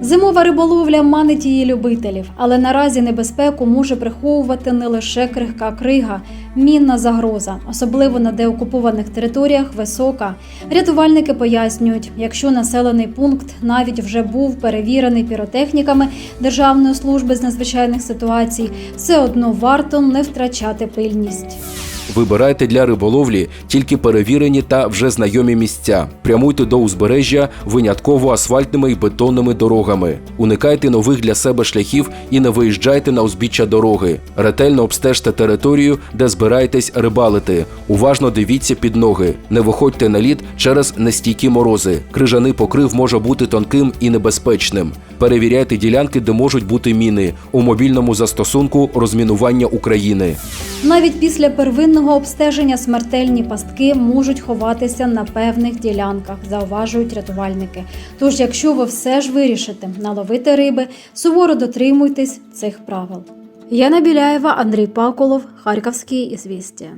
Зимова риболовля манить її любителів, але наразі небезпеку може приховувати не лише крихка крига, мінна загроза, особливо на деокупованих територіях висока. Рятувальники пояснюють, якщо населений пункт навіть вже був перевірений піротехніками Державної служби з надзвичайних ситуацій, все одно варто не втрачати пильність. Вибирайте для риболовлі тільки перевірені та вже знайомі місця. Прямуйте до узбережжя винятково асфальтними і бетонними дорогами. Уникайте нових для себе шляхів і не виїжджайте на узбіччя дороги. Ретельно обстежте територію, де збираєтесь рибалити. Уважно дивіться під ноги. Не виходьте на лід через нестійкі морози. Крижаний покрив може бути тонким і небезпечним. Перевіряйте ділянки, де можуть бути міни у мобільному застосунку розмінування України. Навіть після первинного обстеження смертельні пастки можуть ховатися на певних ділянках, зауважують рятувальники. Тож, якщо ви все ж вирішите наловити риби, суворо дотримуйтесь цих правил. Яна Біляєва, Андрій Паколов, Харківські ізвістія.